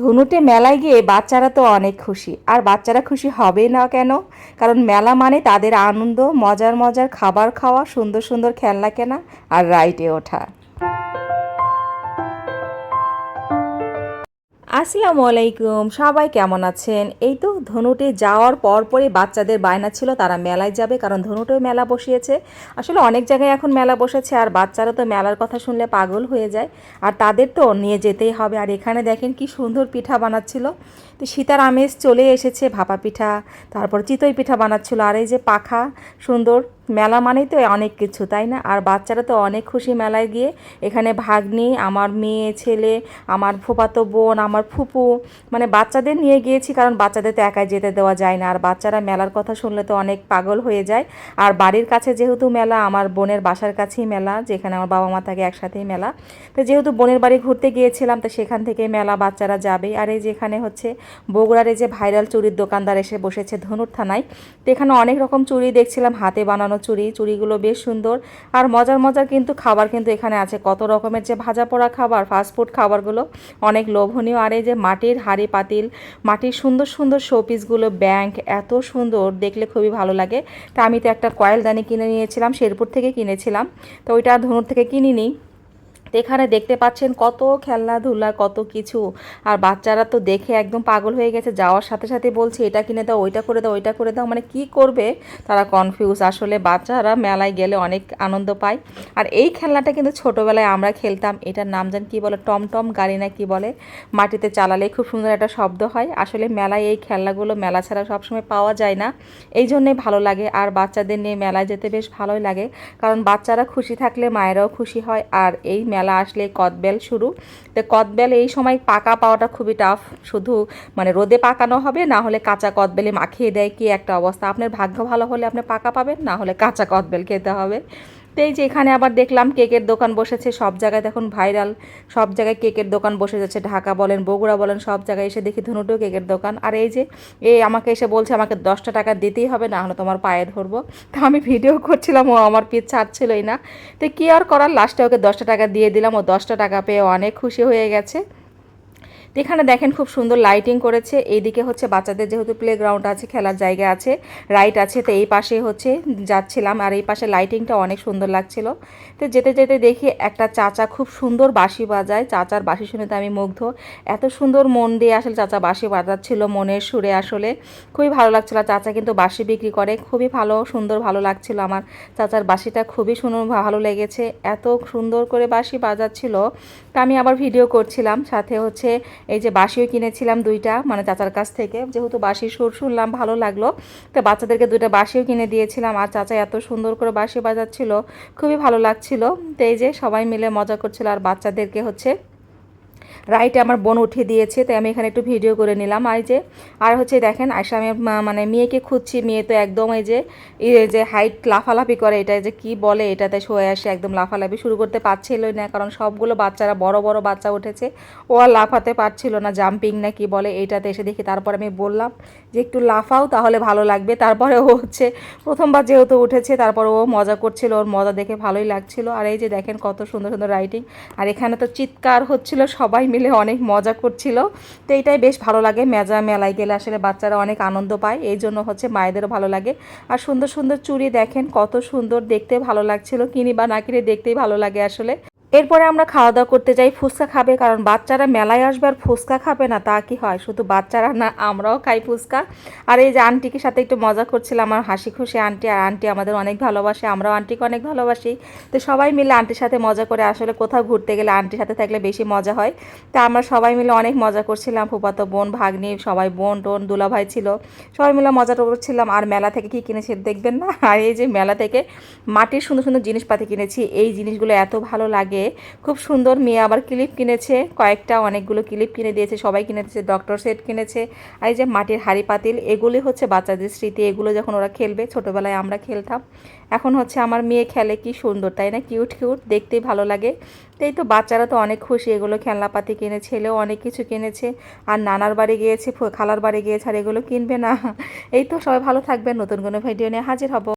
ধনুটে মেলায় গিয়ে বাচ্চারা তো অনেক খুশি। আর বাচ্চারা খুশি হবে না কেন? কারণ মেলা মানে তাদের আনন্দ, মজার মজার খাবার খাওয়া, সুন্দর সুন্দর খেলনা কেনা আর রাইটে ওঠা। আসসালামু আলাইকুম, সবাই কেমন আছেন? এই তো ধনুটে যাওয়ার পর পরে বাচ্চাদের বায়না ছিল, তারা মেলায় যাবে, কারণ ধনুটেও মেলা বসিয়েছে। আসলে অনেক জায়গায় এখন মেলা বসেছে, আর বাচ্চারা তো মেলার কথা শুনলে পাগল হয়ে যায়, আর তাদের তো নিয়ে যেতেই হবে। আর এখানে দেখেন কি সুন্দর পিঠা বানাচ্ছিল। তো সীতার আমেজ চলে এসেছে, ভাপা পিঠা, তারপর চিতই পিঠা বানাচ্ছিল, আর এই যে পাখা, সুন্দর। মেলা মানেই তো অনেক কিছু, তাই না? আর বাচ্চারা তো অনেক খুশি মেলায় গিয়ে এখানে ভাগ্নি, আমার মেয়ে, ছেলে, আমার ফুপাতো বোন, আমার ফুপু মানে বাচ্চাদের নিয়ে গিয়েছি কারণ বাচ্চাদের তো একাই যেতে দেওয়া যায় না। আর বাচ্চারা মেলার কথা শুনলে তো অনেক পাগল হয়ে যায়। আর বাড়ির কাছে যেহেতু মেলা, আমার বোনের বাসার কাছেই মেলা, যেখানে আমার বাবা মা থাকে একসাথেই মেলা। তো যেহেতু বোনের বাড়ি ঘুরতে গিয়েছিলাম, তো সেখান থেকে মেলা বাচ্চারা যাবে। আর এই যেখানে হচ্ছে বগুড়ার এই যে ভাইরাল চুরির দোকানদার এসে বসেছে ধনুর থানায়, তো এখানে অনেক রকম চুরি দেখছিলাম, হাতে বানানো চুড়ি চুড়িগুলো বেশ সুন্দর। আর মজার মজার কিন্তু খাবার কিন্তু এখানে আছে। কত রকমের যে ভাজা পোড়া খাবার ফাস্টফুড খাবারগুলো অনেক লোভনীয়। আর এই যে মাটির হাড়ি পাতিল, মাটির সুন্দর সুন্দর শোপিসগুলো ব্যাংক এত সুন্দর, দেখলে খুবই ভালো লাগে। তা আমি তো একটা কয়েলদানি কিনে নিয়েছিলাম, শেরপুর থেকে কিনেছিলাম। তো ওইটা ধনুর থেকে কিনিনি। তো এখানে দেখতে পাচ্ছেন কত খেলনাধুলা, কত কিছু। আর বাচ্চারা তো দেখে একদম পাগল হয়ে গেছে। যাওয়ার সাথে সাথে বলছে, এটা কিনে দাও, ওইটা করে দাও, ওইটা করে দাও। মানে কি করবে? তারা কনফিউজ আসলে বাচ্চারা মেলায় গেলে অনেক আনন্দ পায়। আর এই খেলনাটা কিন্তু ছোটোবেলায় আমরা খেলতাম। এটার নাম জান কি বলে? টমটম গাড়ি না কি বলে? মাটিতে চালালে খুব সুন্দর একটা শব্দ হয়। আসলে মেলায় এই খেলনাগুলো মেলা ছাড়া সবসময় পাওয়া যায় না। এই জন্যে ভালো লাগে। আর বাচ্চাদের নিয়ে মেলায় যেতে বেশ ভালোই লাগে। কারণ বাচ্চারা খুশি থাকলে মায়েরাও খুশি হয়। আর এই মেলা আসলে কদবেল শুরু। তো কদবেল এই সময় পাকা পাওয়াটা খুবই টাফ শুধু মানে রোদে পাকানো হবে, না হলে কাঁচা কদবেলে মাখিয়ে দেয় কি একটা অবস্থা। আপনার ভাগ্য ভালো হলে আপনি পাকা পাবেন, না হলে কাঁচা কদবেল খেতে হবে। তো এই যে এখানে আবার দেখলাম কেকের দোকান বসেছে, সব জায়গায় দেখুন ভাইরাল, সব জায়গায় কেকের দোকান বসে যাচ্ছে, ঢাকা বলেন, বগুড়া বলেন, সব জায়গায় এসে দেখি ধনুটেও কেকের দোকান। আর এই যে এ আমাকে এসে বলছে, আমাকে দশটা টাকা দিতেই হবে, না হলে তোমার পায়ে ধরবো। তো আমি ভিডিও করছিলাম, ও আমার পিঠ ছাড়ছিলই না। তো কী আর করার, লাস্টে ওকে দশটা টাকা দিয়ে দিলাম, ও দশটা টাকা পেয়ে অনেক খুশি হয়ে গেছে। এখানে দেখেন খুব সুন্দর লাইটিং করেছে। এইদিকে হচ্ছে বাচ্চাদের যেহেতু প্লেগ্রাউন্ড আছে, খেলার জায়গা আছে রাইট আছে, তো এই পাশে হচ্ছে যাচ্ছিলাম আর এই পাশে লাইটিংটা অনেক সুন্দর লাগছিল। তো যেতে যেতে দেখি একটা চাচা খুব সুন্দর বাঁশি বাজায়। চাচার বাঁশি শুনে তো আমি মুগ্ধ। এত সুন্দর মন দিয়ে আসলে চাচা বাঁশি বাজাচ্ছিল মনের সুরে আসলে। খুবই ভালো লাগছিল। চাচা কিন্তু বাঁশি বিক্রি করে। খুবই ভালো, সুন্দর, ভালো লাগছিল আমার। চাচার বাঁশিটা খুবই সুন্দর ভালো লেগেছে। এত সুন্দর করে বাঁশি বাজাচ্ছিল। তা আমি আবার ভিডিও করছিলাম। সাথে হচ্ছে এই যে বাসিও কিনেছিলাম দুইটা মানে চাচার কাছ থেকে। যেহেতু বাঁশি সুর শুনলাম, ভালো লাগল। তো বাচ্চাদেরকে দুইটা বাসিও কিনে দিয়েছিলাম। আর চাচা এত সুন্দর করে বাসি বাজাচ্ছিল, খুবই ভালো লাগছিল। তো এই যে সবাই মিলে মজা করছিল, আর বাচ্চাদেরকে হচ্ছে রাইটে আমার বোন উঠিয়ে দিয়েছে, তাই আমি এখানে একটু ভিডিও করে নিলাম। আর যে, আর হচ্ছে দেখেন আমি মানে মেয়েকে খুঁজছি, মেয়ে তো একদম এই যে এই যে হাইট লাফালাফি করে, এটা যে কি বলে, এটাতে শোয়ে আসে, একদম লাফালাফি শুরু করতে পারছিল না, কারণ সবগুলো বাচ্চারা, বড় বড় বাচ্চা উঠেছে ও আর লাফাতে পারছিল না জাম্পিং না কি বলে, এটাতে এসে দেখি তারপর আমি বললাম যে, একটু লাফাও, তাহলে ভালো লাগবে। তারপরে ও হচ্ছে, প্রথমবার যেহেতু উঠেছে, তারপর ও মজা করছিল, ওর মজা দেখে ভালোই লাগছিল। আর এই যে দেখেন কত সুন্দর সুন্দর রাইটিং আর এখানে তো চিৎকার হচ্ছিল সবাই মিলে অনেক মজা করছিল। তো এইটাই বেশ ভালো লাগে, মেজা মেলায় গেলে আসলে বাচ্চারা অনেক আনন্দ পায়। এই জন্য হচ্ছে মায়েদেরও ভালো লাগে। আর সুন্দর সুন্দর চুড়ি দেখেন, কত সুন্দর দেখতে ভালো লাগছিল। কিনি বা না কিনে দেখতেই ভালো লাগে আসলে। এরপরে আমরা খাওয়া দাওয়া করতে যাই, ফুচকা খাবে, কারণ বাচ্চারা মেলায় আসবে আর ফুচকা খাবে না, তা কি হয়? শুধু বাচ্চারা না, আমরাও খাই ফুচকা। আর এই যে আন্টিকে সাথে একটু মজা করছিলাম, আমার হাসি খুশি আন্টি, আর আন্টি আমাদের অনেক ভালোবাসে, আমরাও আন্টিকে অনেক ভালোবাসি। তো সবাই মিলে আন্টির সাথে মজা করে, আসলে কোথাও ঘুরতে গেলে আন্টির সাথে থাকলে বেশি মজা হয়। তা আমরা সবাই মিলে অনেক মজা করছিলাম, ফুপাতো বোন, ভাগ্নি, সবাই বোন টোন, দুলাভাই ছিল, সবাই মিলে মজা করছিলাম। আর মেলা থেকে কী কিনেছি দেখবেন না? আর এই যে মেলা থেকে মাটির সুন্দর সুন্দর জিনিসপাতি কিনেছি, এই জিনিসগুলো এত ভালো লাগে খুব সুন্দর মেয়ে আবার ক্লিপ কিনেছে, কয়েকটা অনেকগুলো ক্লিপ কিনে দিয়েছে, সবাই কিনে দিয়েছে ডক্টর সেট কিনেছে। আর এই যে মাটির হাড়ি পাতিল, এগুলি হচ্ছে বাচ্চাদের স্মৃতি, এগুলো যখন ওরা খেলবে, ছোটোবেলায় আমরা খেলতাম। এখন হচ্ছে আমার মেয়ে খেলে কি সুন্দর, তাই না? কিউট কিউট দেখতেই ভালো লাগে। তাই তো বাচ্চারা তো অনেক খুশি, এগুলো খেলনাপাতি কিনে ছেলেও অনেক কিছু কিনেছে। আর নানার বাড়ি গিয়েছে, খালার বাড়ি গিয়েছে, আর এগুলো কিনবে না। এই তো সবাই ভালো থাকবেন, নতুন কোনো ভিডিও নিয়ে হাজির হব।